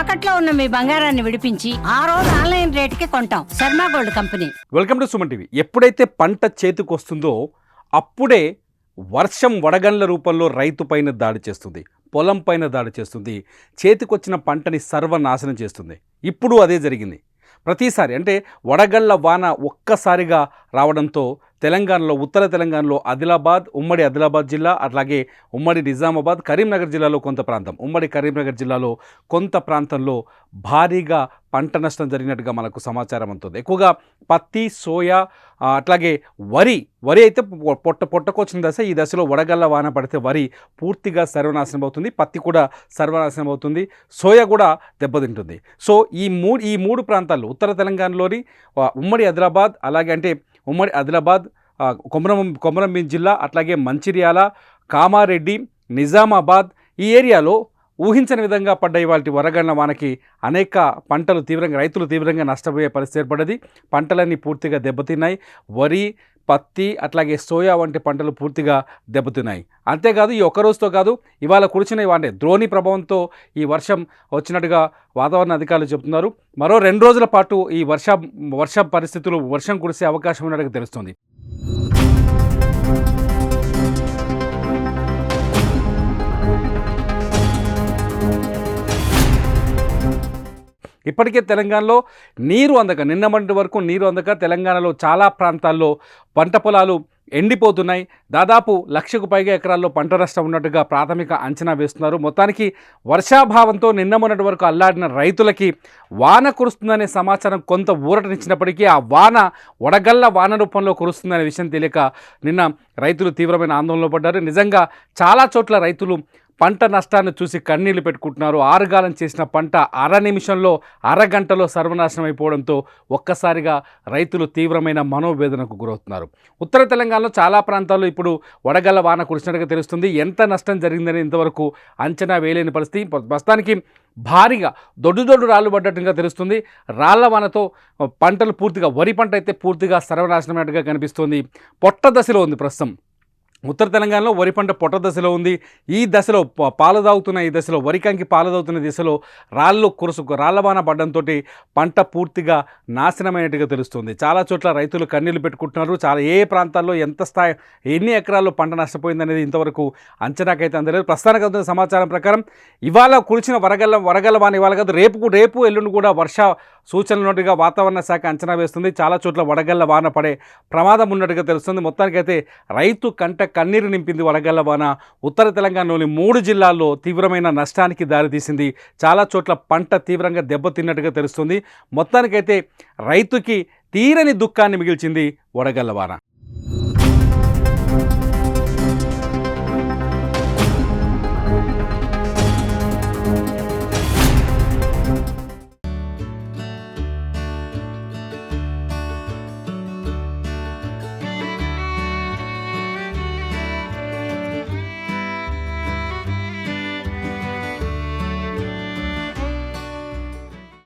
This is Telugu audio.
తాకట్లో ఉన్న మీ బంగారాన్ని విడిపించి ఆ రోజు ఆన్లైన్ రేటుకి కొంటాం. Sharma gold company. Welcome to Suman TV. ఎప్పుడైతే పంట చేతికి వస్తుందో అప్పుడే వర్షం వడగండ్ల రూపంలో రైతు పైన దాడి చేస్తుంది. పొలం పైన దాడి చేస్తుంది. చేతికొచ్చిన పంటని సర్వనాశనం చేస్తుంది. ఇప్పుడు అదే జరిగింది. ప్రతిసారి అంటే వడగళ్ళ వాన ఒక్కసారిగా రావడంతో తెలంగాణలో ఉత్తర తెలంగాణలో ఆదిలాబాద్ ఉమ్మడి ఆదిలాబాద్ జిల్లా అట్లాగే ఉమ్మడి నిజామాబాద్ కరీంనగర్ జిల్లాలో కొంత ప్రాంతం. ఉమ్మడి కరీంనగర్ జిల్లాలో కొంత ప్రాంతంలో భారీగా పంట నష్టం జరిగినట్టుగా మనకు సమాచారం అందుతుంది. ఎక్కువగా పత్తి సోయా అట్లాగే వరి వరి అయితే పొట్ట పొట్టకొచ్చిన దశ. ఈ దశలో వడగల్ల వాన పడితే వరి పూర్తిగా సర్వనాశనం అవుతుంది. పత్తి కూడా సర్వనాశనం అవుతుంది. సోయా కూడా దెబ్బతింటుంది. సో ఈ మూడు ఈ మూడు ప్రాంతాల్లో ఉత్తర తెలంగాణలోని ఉమ్మడి ఆదిలాబాద్ అలాగే అంటే ఉమ్మడి ఆదిలాబాద్ కొమరం కొమరంభీం జిల్లా అట్లాగే మంచిర్యాల కామారెడ్డి నిజామాబాద్ ఈ ఏరియాలో ఊహించని విధంగా పడ్డ ఇవాళ వరగండ్ల వానకి అనేక పంటలు తీవ్రంగా రైతులు తీవ్రంగా నష్టపోయే పరిస్థితి ఏర్పడ్డది. పంటలన్నీ పూర్తిగా దెబ్బతిన్నాయి. వరి పత్తి అట్లాగే సోయా వంటి పంటలు పూర్తిగా దెబ్బతిన్నాయి. అంతేకాదు ఈ ఒక్క రోజుతో కాదు ఇవాళ కురిచిన అంటే ద్రోణి ప్రభావంతో ఈ వర్షం వచ్చినట్టుగా వాతావరణ అధికారులు చెబుతున్నారు. మరో రెండు రోజుల పాటు ఈ వర్ష వర్ష పరిస్థితులు వర్షం కురిసే అవకాశం ఉన్నట్టుగా తెలుస్తుంది. ఇప్పటికే తెలంగాణలో నీరు అందక నిన్న వరకు నీరు అందక తెలంగాణలో చాలా ప్రాంతాల్లో పంట పొలాలు ఎండిపోతున్నాయి. దాదాపు లక్షకు పైగా ఎకరాల్లో పంట నష్టం ఉన్నట్టుగా ప్రాథమిక అంచనా వేస్తున్నారు. మొత్తానికి వర్షాభావంతో నిన్న మొన్నటి వరకు అల్లాడిన రైతులకి వాన కురుస్తుందనే సమాచారం కొంత ఊరటనిచ్చినప్పటికీ ఆ వాన వడగల్ల వాన రూపంలో కురుస్తుందనే విషయం తెలియక నిన్న రైతులు తీవ్రమైన ఆందోళనలో పడ్డారు. నిజంగా చాలా చోట్ల రైతులు పంట నష్టాన్ని చూసి కన్నీళ్ళు పెట్టుకుంటున్నారు. ఆరుగాలం చేసిన పంట అర నిమిషంలో అరగంటలో సర్వనాశనం అయిపోవడంతో ఒక్కసారిగా రైతులు తీవ్రమైన మనోవేదనకు గురవుతున్నారు. ఉత్తర తెలంగాణలో చాలా ప్రాంతాల్లో ఇప్పుడు వడగళ్ళ వాన కురిసినట్టుగా తెలుస్తుంది. ఎంత నష్టం జరిగిందని ఇంతవరకు అంచనా వేయలేని పరిస్థితి. ప్రస్తుతానికి భారీగా దొడ్డు దొడ్డు రాళ్ళు పడ్డట్టుగా తెలుస్తుంది. రాళ్ళ వానతో పంటలు పూర్తిగా వరి పంట అయితే పూర్తిగా సర్వనాశనమైనట్టుగా కనిపిస్తుంది. పొట్ట దశలో ఉంది ప్రస్తుతం. ఉత్తర తెలంగాణలో వరి పంట పొట్ట దశలో ఉంది. ఈ దశలో ప- పాలు తాగుతున్న ఈ దశలో వరికంకి పాలు తాగుతున్న దిశలో రాళ్ళు కురుసు రాళ్ళబాన పడడంతో పంట పూర్తిగా నాశనమైనట్టుగా తెలుస్తుంది. చాలా చోట్ల రైతులు కన్నీళ్ళు పెట్టుకుంటున్నారు. చాలా ఏ ప్రాంతాల్లో ఎంత స్థాయి ఎన్ని ఎకరాల్లో పంట నష్టపోయిందనేది ఇంతవరకు అంచనాకైతే అందలేదు. ప్రస్తుతానికి అందుతున్న సమాచారం ప్రకారం ఇవాళ కురిచిన వరగల్ల వరగల్ల వాన ఇవాళ కాదు రేపు రేపు ఎల్లుండి కూడా వర్ష సూచనలున్నట్టుగా వాతావరణ శాఖ అంచనా వేస్తుంది. చాలా చోట్ల వడగల్ల వాన పడే ప్రమాదం ఉన్నట్టుగా తెలుస్తుంది. మొత్తానికైతే రైతు కంట కన్నీరు నింపింది వడగల్ల వాన. ఉత్తర తెలంగాణలోని మూడు జిల్లాల్లో తీవ్రమైన నష్టానికి దారితీసింది చాలా చోట్ల పంట తీవ్రంగా దెబ్బతిన్నట్టుగా తెలుస్తుంది. మొత్తానికైతే రైతుకి తీరని దుఃఖాన్ని మిగిల్చింది వడగల్ల వాన.